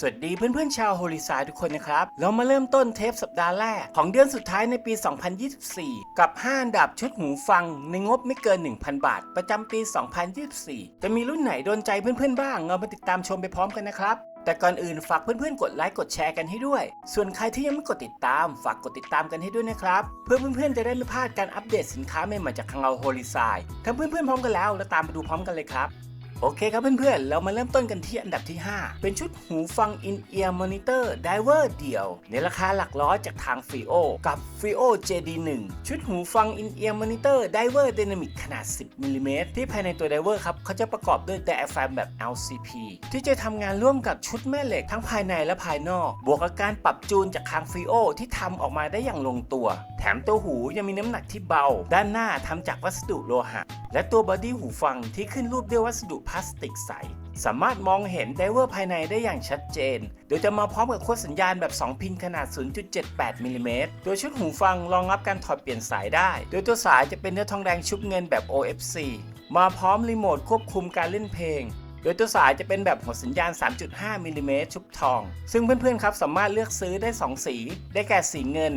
สวัสดีเพื่อนๆชาวโฮลิซาทุกคนนะครับ เรามาเริ่มต้นเทปสัปดาห์แรก ของเดือนสุดท้ายในปี 2024 กับ 5 อันดับชุดหูฟังในงบไม่เกิน 1,000 บาท ประจำปี 2024 จะมีรุ่นไหนโดนใจเพื่อนๆบ้าง เรามาติดตามชมไปพร้อมกันนะครับ แต่ก่อนอื่นฝากเพื่อนๆ กดไลค์กดแชร์กันให้ด้วย ส่วนใครที่ยังไม่กดติดตาม ฝากกดติดตามกันให้ด้วยนะครับ เพื่อเพื่อนๆ จะได้ไม่พลาดการอัปเดตสินค้าใหม่ๆจากทางเราโฮลิซายถ้าเพื่อนๆพร้อมกันแล้ว แล้วตามไปดูพร้อมกันเลยครับ โอเคครับเพื่อนๆ เรามาเริ่มต้นกันที่อันดับที่ 5 เป็นชุดหูฟัง In-Ear Monitor Diver เดี่ยว ในราคาหลักร้อยจากทาง FIO กับ FIO JD1 ชุดหูฟัง In-Ear Monitor Diver Dynamic ขนาด 10มิลลิเมตรที่ภายในตัว Diver ครับเขาจะประกอบด้วย diaphragm แบบ LCP ที่จะทำงานร่วมกับชุดแม่เหล็กทั้งภายในและภายนอก บวกกับการปรับจูนจากทาง FIO ที่ทำออกมาได้อย่างลงตัว แถมตัวหูยังมีน้ำหนักที่เบา ด้านหน้าทำจากวัสดุโลหะ และตัวบอดี้หูฟังที่ขึ้นรูปด้วยวัสดุพลาสติกใส สามารถมองเห็นไดเวอร์ภายในได้อย่างชัดเจน โดยจะมาพร้อมกับโค้ดสัญญาณแบบ 2 พินขนาด 0.78มิลลิเมตรตัวชุดหูฟังรองรับการถอดเปลี่ยนสายได้ โดยตัวสายจะเป็นเนื้อทองแดงชุบเงินแบบ OFC มาพร้อมรีโมทควบคุมการเล่นเพลงโดยตัวสายจะเป็นแบบหัวสัญญาณ 3.5 มิลลิเมตรชุบทอง ซึ่งเพื่อนๆ ครับสามารถเลือกซื้อได้ 2 สี ได้แก่สีเงิน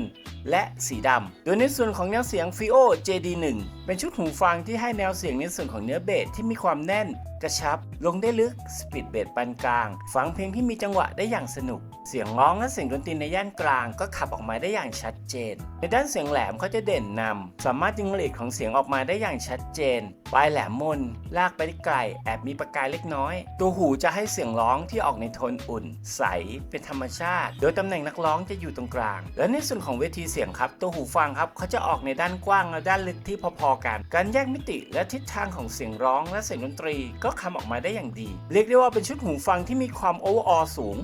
และสีดำ โดยในส่วนของแนวเสียง FIO JD1 เป็นชุดหูฟังที่ให้แนวเสียงในส่วนของเนื้อเบสที่มีความแน่น กระชับ ลงได้ลึก สปีดเบสปานกลาง ฟังเพลงที่มีจังหวะได้อย่างสนุก เสียงร้องและเสียงดนตรีในย่านกลางก็ขับออกมาได้อย่างชัดเจน ในด้านเสียงแหลมเขาจะเด่นนำสามารถดึงเรทของเสียงออกมาได้อย่างชัดเจน ปลายแหลมมน ลากไปได้ไกล แอบมีประกายเล็กน้อย ตัวหูจะให้เสียงร้องที่ออกในโทนอุ่น ใส เป็นธรรมชาติ โดยตำแหน่งนักร้องจะอยู่ตรงกลาง และในส่วนของเวทีเสียงครับ ตัวหูฟังครับเขาจะออกในด้านกว้างและด้านลึกที่พอๆกัน การแยกมิติและทิศทางของเสียงร้องและเสียงดนตรีก็คำออกมาได้อย่างดี เรียกได้ว่าเป็นชุดหูฟังที่มีความโอเวอร์ออสูง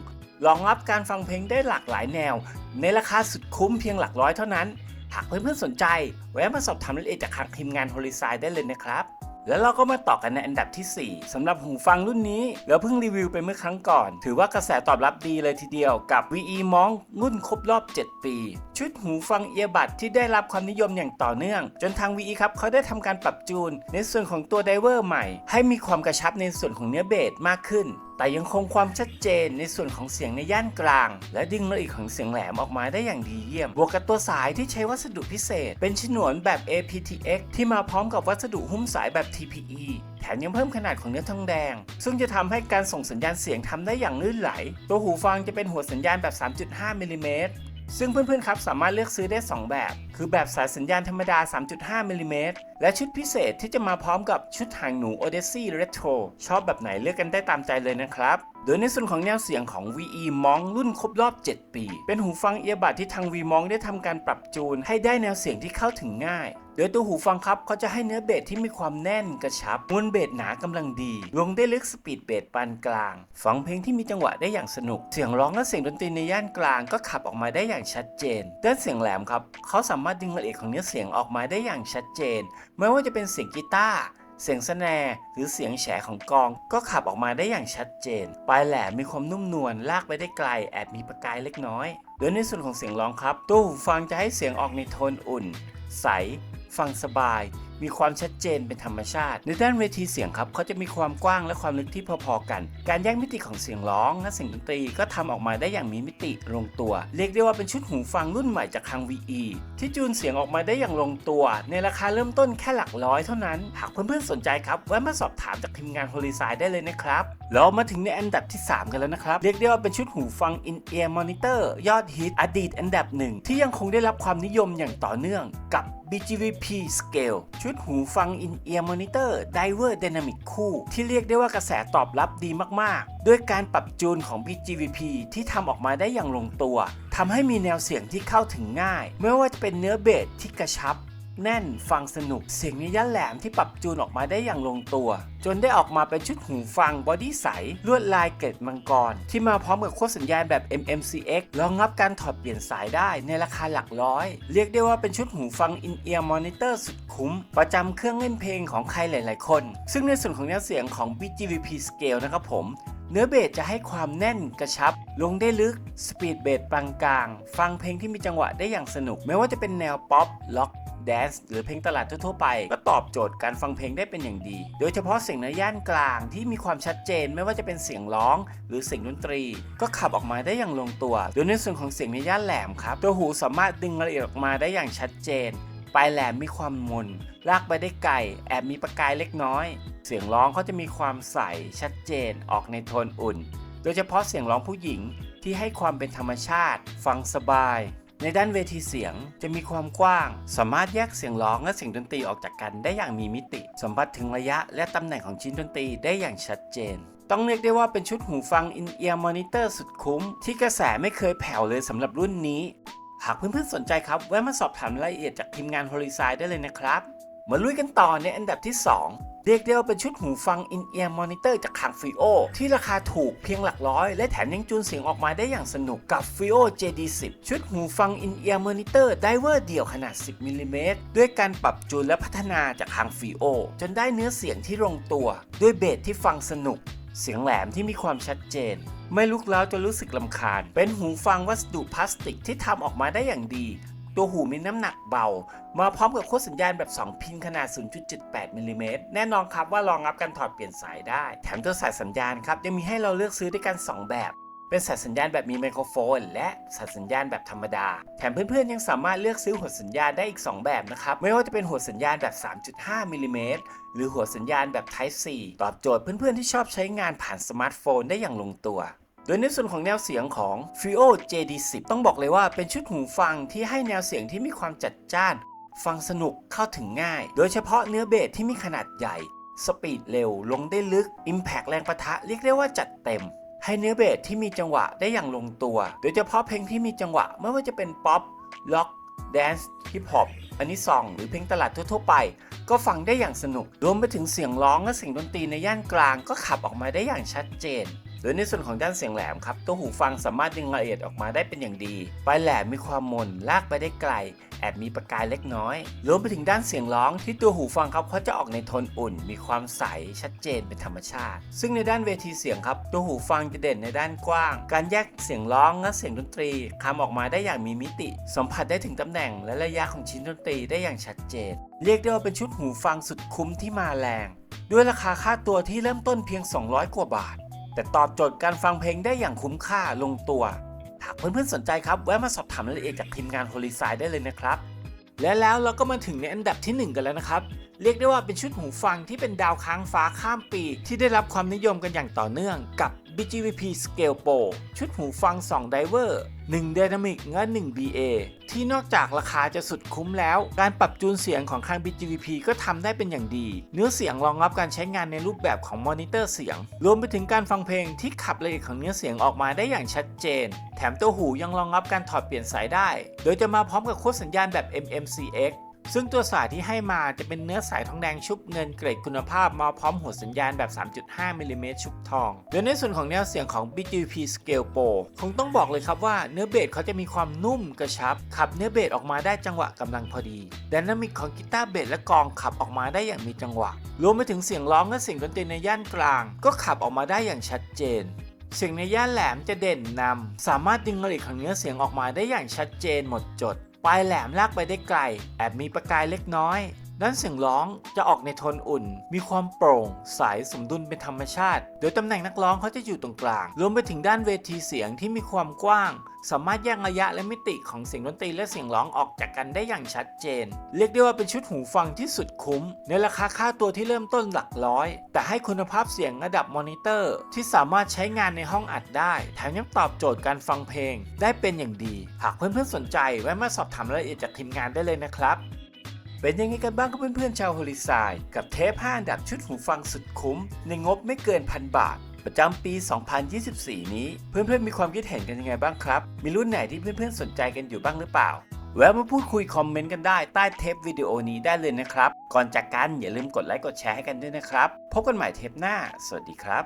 รองรับการฟังเพลงได้หลากหลายแนว ในราคาสุดคุ้มเพียงหลักร้อยเท่านั้น หากเพื่อนๆสนใจ แวะมาสอบถามรายละเอียดจากทางทีมงานโฮลิซายได้เลยนะครับ แล้วเราก็มาต่อกันในอันดับทีสี่4สำหรับหูฟังรุ่นนี้เราเพิ่งรีวิวไปเมื่อครั้งก่อน ถือว่ากระแสตอบรับดีเลยทีเดียวกับ VE Monk รุ่นครบรอบ 7 ปี ชุดหูฟังเอียบัดที่ได้รับความนิยมอย่างต่อเนื่อง จนทาง VE ครับเขาได้ทำการปรับจูน ในส่วนของตัวไดเวอร์ใหม่ ให้มีความกระชับในส่วนของเนื้อเบสมากขึ้น แต่ยังคงความชัดเจนในส่วนของเสียงในย่านกลาง และดึงละเอียดของเสียงแหลมออกมาได้อย่างดีเยี่ยม บวกกับตัวสายที่ใช้วัสดุพิเศษ เป็นฉนวนแบบ aptX ที่มาพร้อมกับวัสดุหุ้มสายแบบ TPE แถมยังเพิ่มขนาดของเนื้อทองแดง ซึ่งจะทำให้การส่งสัญญาณเสียงทำได้อย่างลื่นไหล ตัวหูฟังจะเป็นหัวสัญญาณแบบ 3.5มิลลิเมตร ซึ่งเพื่อนๆครับสามารถเลือกซื้อได้ 2 แบบ คือแบบสายสัญญาณธรรมดา 3.5มิลลิเมตรและชุดพิเศษที่จะมาพร้อมกับชุดหางหนู Odyssey Retro ชอบแบบไหนเลือกกันได้ตามใจเลยนะครับ โดยในส่วนของแนวเสียงของ VE Monk รุ่นครบรอบ 7 ปี เป็นหูฟังเอียบัดที่ทาง V Monk ได้ทำการปรับจูน ให้ได้แนวเสียงที่เข้าถึงง่าย โดยตัวหูฟังครับเขาจะให้เนื้อเบสที่มีความแน่นกระชับมวลเบสหนากำลังดี ลงได้ลึกสปีดเบสปานกลาง ฟังเพลงที่มีจังหวะได้อย่างสนุก เสียงร้องและเสียงดนตรีในย่านกลางก็ขับออกมาได้อย่างชัดเจนด้านเสียงแหลมครับเขาสามารถดึงละเอียดของเนื้อเสียงออกมาได้อย่างชัดเจน ไม่ว่าจะเป็นเสียงกีตาร์ เสียงสแนหรือเสียงแฉของกอง ก็ขับออกมาได้อย่างชัดเจน ปลายแหลมมีความนุ่มนวลลากไปได้ไกลแอบมีประกายเล็กน้อย โดยในส่วนของเสียงร้องครับ ตู้หูฟังจะให้เสียงออกในโทนอุ่น ใส ฟังสบาย มีความชัดเจนเป็นธรรมชาติ ในด้านเวทีเสียงครับเขาจะมีความกว้างและความลึกที่พอๆกัน การแยกมิติของเสียงร้องและเสียงดนตรีก็ทำออกมาได้อย่างมีมิติลงตัว เรียกได้ว่าเป็นชุดหูฟังรุ่นใหม่จากทาง VE ที่จูนเสียงออกมาได้อย่างลงตัว ในราคาเริ่มต้นแค่หลักร้อยเท่านั้น หากเพื่อนๆสนใจครับแวะมาสอบถามจากทีมงานโฮลิซายได้เลยนะครับเรามาถึงในอันดับที่ 3 กันแล้วนะครับ เรียกได้ว่าเป็นชุดหูฟัง In-Ear Monitor ยอดฮิตอดีตอันดับหนึ่งที่ยังคงได้รับความนิยมอย่างต่อเนื่องกับ BGVP Scale ชุดหูฟัง In-Ear Monitor Diver Dynamic คู่ ที่เรียกได้ว่ากระแสตอบรับดีมากๆ ด้วยการปรับจูนของ BGVP ที่ทำออกมาได้อย่างลงตัวทำให้มีแนวเสียงที่เข้าถึงง่าย ไม่ว่าจะเป็นเนื้อเบสที่กระชับ แน่นฟังสนุกเสียงในย่านแหลมที่ปรับจูนออกมาได้อย่างลงตัว จนได้ออกมาเป็นชุดหูฟังบอดี้ใส ลวดลายเกล็ดมังกร ที่มาพร้อมกับโค้ดสัญญาณแบบ MMCX รองรับการถอดเปลี่ยนสายได้ในราคาหลักร้อย เรียกได้ว่าเป็นชุดหูฟัง In-Ear Monitor สุดคุ้ม ประจำเครื่องเล่นเพลงของใครหลาย ๆ คน ซึ่งในส่วนของแนวเสียงของ BGVP Scale นะครับผมเนื้อเบสจะให้ความแน่นกระชับ ลงได้ลึก สปีดเบสปานกลาง ฟังเพลงที่มีจังหวะได้อย่างสนุก ไม่ว่าจะเป็นแนวป๊อป ล็อก แดนซ์หรือเพลงตลาดทั่วๆไป ก็ตอบโจทย์การฟังเพลงได้เป็นอย่างดี โดยเฉพาะเสียงในย่านกลางที่มีความชัดเจนไม่ว่าจะเป็นเสียงร้อง หรือเสียงดนตรี ก็ขับออกมาได้อย่างลงตัว โดยในส่วนของเสียงในย่านแหลมครับตัวหูสามารถดึงรายละเอียดออกมาได้อย่างชัดเจนปลายแหลมมีความมนลากไปได้ไกลแอบมีประกายเล็กน้อย เสียงร้องเขาจะมีความใสชัดเจนออกในโทนอุ่น โดยเฉพาะเสียงร้องผู้หญิงที่ให้ความเป็นธรรมชาติ ฟังสบาย ในด้านเวทีเสียงจะมีความกว้าง สามารถแยกเสียงร้องและเสียงดนตรีออกจากกันได้อย่างมีมิติ สัมผัสถึงระยะและตำแหน่งของชิ้นดนตรีได้อย่างชัดเจน ต้องเรียกได้ว่าเป็นชุดหูฟัง In-Ear Monitor สุดคุ้ม ที่กระแสไม่เคยแผ่วเลยสำหรับรุ่นนี้ หากเพื่อนๆสนใจครับแวะมาสอบถามรายละเอียดจากทีมงาน h o l i s i ได้เลยนะครับมาลุยกันต่อในอันดับที่ 2 เรียกได้ว่าเป็นชุดหูฟัง In-Ear Monitor จากทาง Fio ที่ราคาถูกเพียงหลักร้อย และแถมยังจูนเสียงออกมาได้อย่างสนุกกับ Fio JD10 ชุดหูฟัง In-Ear Monitor ไดเวอร์เดี่ยวขนาด 10มิลลิเมตรด้วยการปรับจูนและพัฒนาจากทาง Fio จนได้เนื้อเสียงที่ลงตัว ด้วยเบสที่ฟังสนุก เสียงแหลมที่มีความชัดเจนไม่ลุกแล้วจะรู้สึกลำคาญ เป็นหูฟังวัสดุพลาสติกที่ทำออกมาได้อย่างดี ตัวหูมีน้ำหนักเบา มาพร้อมกับโค้ดสัญญาณแบบ 2 พินขนาด 0.78มิลลิเมตรแน่นอนครับว่ารองรับการถอดเปลี่ยนสายได้ แถมตัวสายสัญญาณครับยังมีให้เราเลือกซื้อด้วยกัน 2 แบบเป็นสายสัญญาณแบบมีไมโครโฟน และสายสัญญาณแบบธรรมดา แถมเพื่อนๆยังสามารถเลือกซื้อหัวสัญญาณได้อีก 2 แบบนะครับ ไม่ว่าจะเป็นหัวสัญญาณแบบ 3.5มิลลิเมตรหรือหัวสัญญาณแบบ Type C ตอบโจทย์เพื่อนๆที่ชอบใช้งานผ่านสมาร์ทโฟนได้อย่างลงตัว โดยในส่วนของแนวเสียงของ Fio JD10 ต้องบอกเลยว่าเป็นชุดหูฟังที่ให้แนวเสียงที่มีความจัดจ้าน ฟังสนุกเข้าถึงง่าย โดยเฉพาะเนื้อเบสที่มีขนาดใหญ่ สปีดเร็วลงได้ลึก Impact แรงประทะเรียกได้ว่าจัดเต็ม ให้เนื้อเบสที่มีจังหวะได้อย่างลงตัว โดยเฉพาะเพลงที่มีจังหวะไม่ว่าจะเป็นป๊อปล็อกแดนซ์ฮิปฮอปอันนี้ซองหรือเพลงตลาดทั่วๆไป ก็ฟังได้อย่างสนุก รวมไปถึงเสียงร้องและเสียงดนตรีในย่านกลางก็ขับออกมาได้อย่างชัดเจน ดยในส่วนของด้านเสียงแหลมครับตัวหูฟังสามารถดึงรายละเอียดออกมาได้เป็นอย่างดีปลายแหลมมีความมนลากไปได้ไกล แอบมีประกายเล็กน้อยรวมไปถึงด้านเสียงร้องที่ตัวหูฟังครับเขาจะออกในโทนอุ่น มีความใสชัดเจนเป็นธรรมชาติ ซึ่งในด้านเวทีเสียงครับ ตัวหูฟังจะเด่นในด้านกว้าง การแยกเสียงร้องและเสียงดนตรีคำออกมาได้อย่างมีมิติ สัมผัสได้ถึงตำแหน่ง และระยะของชิ้นดนตรีได้อย่างชัดเจน เรียกได้ว่าเป็นชุดหูฟังสุดคุ้มที่มาแรง ด้วยราคาค่าตัวที่เริ่มต้นเพียง 200 กว่าบาท แต่ตอบโจทย์การฟังเพลงได้อย่างคุ้มค่าลงตัว หากเพื่อนๆสนใจครับแวะมาสอบถามรายละเอียดจากทีมงานโฮลิซายได้เลยนะครับ และแล้วเราก็มาถึงในอันดับที่ 1 กันแล้วนะครับ เรียกได้ว่าเป็นชุดหูฟังที่เป็นดาวค้างฟ้าข้ามปี ที่ได้รับความนิยมกันอย่างต่อเนื่องกับ BGVP Scale Pro ชุดหูฟัง2 Diver 1 Dynamic และ1 BA ที่นอกจากราคาจะสุดคุ้มแล้ว การปรับจูนเสียงของทาง BGVP ก็ทำได้เป็นอย่างดี เนื้อเสียงรองรับการใช้งานในรูปแบบของมอนิเตอร์เสียง รวมไปถึงการฟังเพลงที่ขับละเอียดของเนื้อเสียงออกมาได้อย่างชัดเจน แถมตัวหูยังรองรับการถอดเปลี่ยนสายได้ โดยจะมาพร้อมกับโค้ดสัญญาณแบบ MMCX ซึ่งตัวสายที่ให้มาจะเป็นเนื้อสายทองแดงชุบเงินเกรดคุณภาพมาพร้อมหัวสัญญาณแบบ 3.5มิลลิเมตรชุบทอง โดยในส่วนของแนวเสียงของ BGP Scale Pro คงต้องบอกเลยครับว่าเนื้อเบสเขาจะมีความนุ่มกระชับ ขับเนื้อเบสออกมาได้จังหวะกำลังพอดีดนามิกของกีตาร์เบสและกองขับออกมาได้อย่างมีจังหวะ รวมไปถึงเสียงร้องและเสียงดนตรีในย่านกลาง ก็ขับออกมาได้อย่างชัดเจนเสียงในย่านแหลมจะเด่นนำ สามารถดึงรายละเอียดของเนื้อเสียงออกมาได้อย่างชัดเจนหมดจด ปลายแหลมลากไปได้ไกลแอบมีประกายเล็กน้อย ด้านเสียงร้องจะออกในโทนอุ่น มีความโปร่งใสสมดุลเป็นธรรมชาติ โดยตำแหน่งนักร้องเขาจะอยู่ตรงกลาง รวมไปถึงด้านเวทีเสียงที่มีความกว้าง สามารถแยกระยะและมิติของเสียงดนตรีและเสียงร้องออกจากกันได้อย่างชัดเจน เรียกได้ว่าเป็นชุดหูฟังที่สุดคุ้ม ในราคาค่าตัวที่เริ่มต้นหลักร้อย แต่ให้คุณภาพเสียงระดับมอนิเตอร์ ที่สามารถใช้งานในห้องอัดได้แถมยังตอบโจทย์การฟังเพลง ได้เป็นอย่างดี หากเพื่อนๆสนใจแวะมาสอบถามรายละเอียดจากทีมงานได้เลยนะครับ เป็นยังไงกันบ้างกับเพื่อนๆชาวโฮลิซายกับเทป 5 อันดับชุดหูฟังสุดคุ้ม ในงบไม่เกินพันบาท ประจำปี 2024 นี้ เพื่อนๆมีความคิดเห็นกันยังไงบ้างครับ มีรุ่นไหนที่เพื่อนๆสนใจกันอยู่บ้างหรือเปล่า แวะมาพูดคุยคอมเมนต์กันได้ใต้เทปวิดีโอนี้ได้เลยนะครับ ก่อนจากกันอย่าลืมกดไลค์กดแชร์ให้กันด้วยนะครับ พบกันใหม่เทปหน้า สวัสดีครับ